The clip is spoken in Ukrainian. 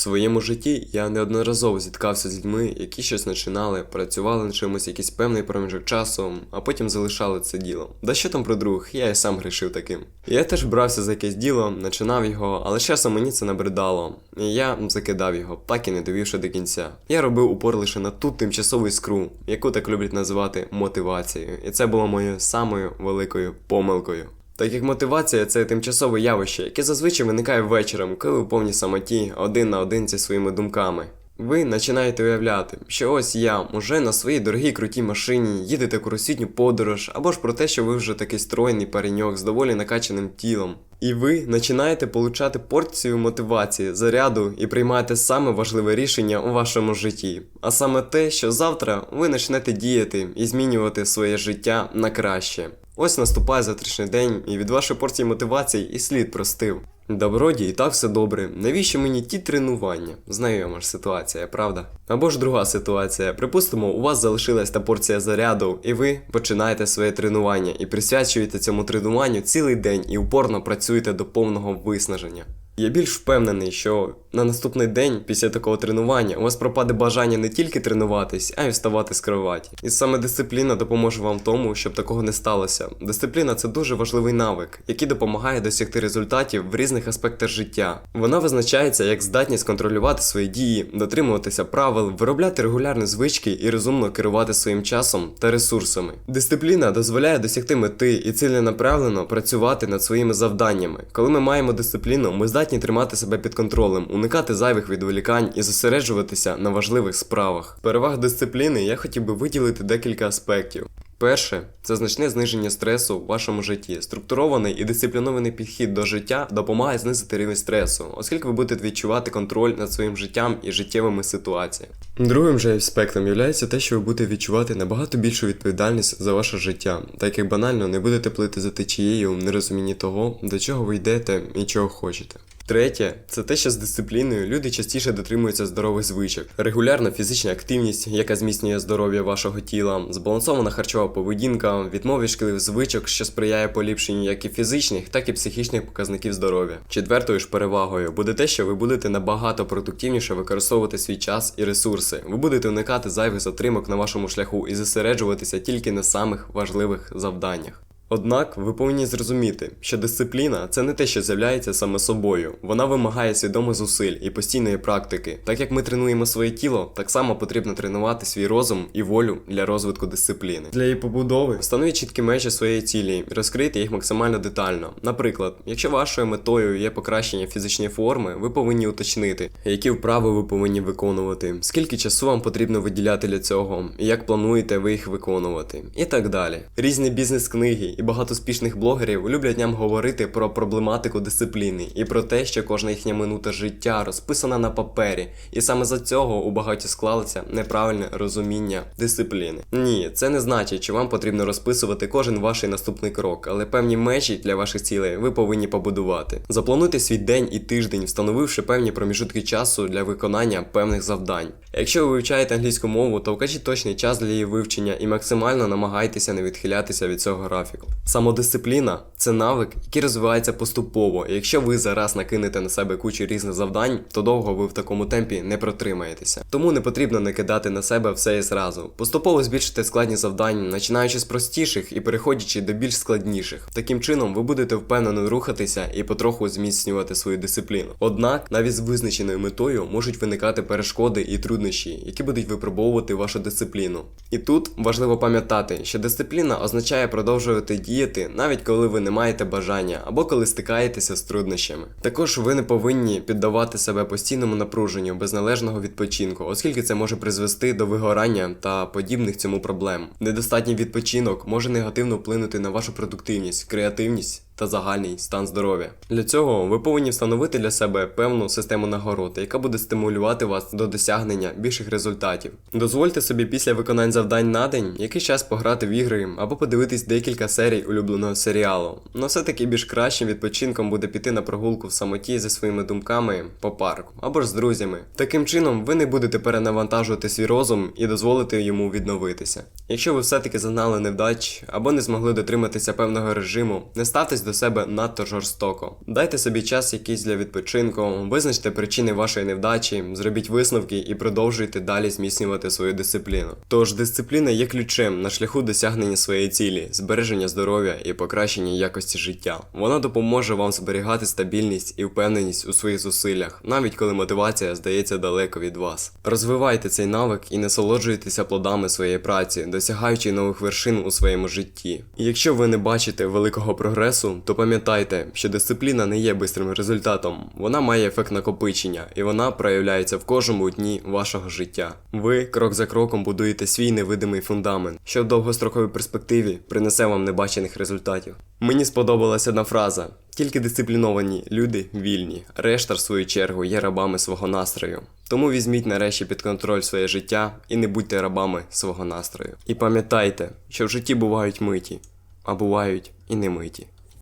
Своєму житті я неодноразово зіткався з людьми, які щось починали, працювали над чимось якийсь певний проміжок часу, а потім залишали це діло. Да що там про друг, я і сам грішив таким. Я теж брався за якесь діло, починав його, але часом мені це набридало. І я закидав його, так і не довівши до кінця. Я робив упор лише на ту тимчасову іскру, яку так люблять називати мотивацією. І це було моєю самою великою помилкою. Так як мотивація це тимчасове явище, яке зазвичай виникає вечором, коли ви повній самоті, один на один зі своїми думками. Ви починаєте уявляти, що ось я уже на своїй дорогій крутій машині їдете в подорож, або ж про те, що ви вже такий стройний пареньок з доволі накачаним тілом. І ви починаєте получати порцію мотивації, заряду і приймаєте саме важливе рішення у вашому житті. А саме те, що завтра ви почнете діяти і змінювати своє життя на краще. Ось наступає завтрашній день, і від вашої порції мотивації і слід простив. Доброді, і так все добре. Навіщо мені ті тренування? Знайома ж ситуація, правда? Або ж друга ситуація. Припустимо, у вас залишилась та порція заряду, і ви починаєте своє тренування і присвячуєте цьому тренуванню цілий день і упорно працюєте до повного виснаження. Я більш впевнений, що на наступний день після такого тренування у вас пропаде бажання не тільки тренуватись, а й вставати з кроваті. І саме дисципліна допоможе вам в тому, щоб такого не сталося. Дисципліна це дуже важливий навик, який допомагає досягти результатів в різних аспектах життя. Вона визначається як здатність контролювати свої дії, дотримуватися правил, виробляти регулярні звички і розумно керувати своїм часом та ресурсами. Дисципліна дозволяє досягти мети і ціленаправлено працювати над своїми завданнями. Коли ми маємо дисципліну, ми здатні тримати себе під контролем, уникати зайвих відволікань і зосереджуватися на важливих справах. Переваг дисципліни я хотів би виділити декілька аспектів. Перше це значне зниження стресу в вашому житті. Структурований і дисциплінований підхід до життя допомагає знизити рівень стресу, оскільки ви будете відчувати контроль над своїм життям і життєвими ситуаціями. Другим же аспектом є те, що ви будете відчувати набагато більшу відповідальність за ваше життя, так як банально не будете плити за течією в нерозумінні того, до чого ви йдете і чого хочете. Третє це те, що з дисципліною люди частіше дотримуються здорових звичок. Регулярна фізична активність, яка зміцнює здоров'я вашого тіла, збалансована харчова поведінка, відмов від шкідливих звичок, що сприяє поліпшенню як і фізичних, так і психічних показників здоров'я. Четвертою ж перевагою буде те, що ви будете набагато продуктивніше використовувати свій час і ресурси. Ви будете уникати зайвих затримок на вашому шляху і зосереджуватися тільки на самих важливих завданнях. Однак ви повинні зрозуміти, що дисципліна це не те, що з'являється саме собою. Вона вимагає свідомих зусиль і постійної практики. Так як ми тренуємо своє тіло, так само потрібно тренувати свій розум і волю для розвитку дисципліни. Для її побудови встановіть чіткі межі своєї цілі і розкрийте їх максимально детально. Наприклад, якщо вашою метою є покращення фізичної форми, ви повинні уточнити, які вправи ви повинні виконувати, скільки часу вам потрібно виділяти для цього, і як плануєте ви їх виконувати, і так далі. Різні бізнес-книги і багато успішних блогерів люблять нам говорити про проблематику дисципліни і про те, що кожна їхня минута життя розписана на папері, і саме за цього у багаті склалося неправильне розуміння дисципліни. Ні, це не значить, що вам потрібно розписувати кожен ваш наступний крок, але певні межі для ваших цілей ви повинні побудувати. Заплануйте свій день і тиждень, встановивши певні проміжутки часу для виконання певних завдань. Якщо ви вивчаєте англійську мову, то вкажіть точний час для її вивчення і максимально намагайтеся не відхилятися від цього графіку. Самодисципліна це навик, який розвивається поступово. І якщо ви зараз накинете на себе кучу різних завдань, то довго ви в такому темпі не протримаєтеся. Тому не потрібно накидати на себе все і зразу. Поступово збільшити складність завдань, починаючи з простіших і переходячи до більш складніших. Таким чином ви будете впевнено рухатися і потроху зміцнювати свою дисципліну. Однак, навіть з визначеною метою можуть виникати перешкоди і труднощі, які будуть випробовувати вашу дисципліну. І тут важливо пам'ятати, що дисципліна означає продовжувати діяти навіть коли ви не маєте бажання або коли стикаєтеся з труднощами. Також ви не повинні піддавати себе постійному напруженню без належного відпочинку, оскільки це може призвести до вигорання та подібних цьому проблем. Недостатній відпочинок може негативно вплинути на вашу продуктивність, креативність та загальний стан здоров'я. Для цього ви повинні встановити для себе певну систему нагород, яка буде стимулювати вас до досягнення більших результатів. Дозвольте собі після виконань завдань на день якийсь час пограти в ігри або подивитись декілька серій улюбленого серіалу. Но все-таки більш кращим відпочинком буде піти на прогулку в самоті зі своїми думками по парку або ж з друзями. Таким чином, ви не будете перенавантажувати свій розум і дозволити йому відновитися. Якщо ви все-таки зазнали невдач або не змогли дотриматися певного режиму, не ставтесь до до себе надто жорстоко. Дайте собі час якийсь для відпочинку, визначте причини вашої невдачі, зробіть висновки і продовжуйте далі зміцнювати свою дисципліну. Тож дисципліна є ключем на шляху досягнення своєї цілі, збереження здоров'я і покращення якості життя. Вона допоможе вам зберігати стабільність і впевненість у своїх зусиллях, навіть коли мотивація здається далеко від вас. Розвивайте цей навик і насолоджуйтеся плодами своєї праці, досягаючи нових вершин у своєму житті. І якщо ви не бачите великого прогресу, то пам'ятайте, що дисципліна не є бистрим результатом, вона має ефект накопичення, і вона проявляється в кожному дні вашого життя. Ви крок за кроком будуєте свій невидимий фундамент, що в довгостроковій перспективі принесе вам небачених результатів. Мені сподобалась одна фраза: тільки дисципліновані люди вільні, решта, в свою чергу, є рабами свого настрою. Тому візьміть нарешті під контроль своє життя і не будьте рабами свого настрою. І пам'ятайте, що в житті бувають миті, а бувають і не миті.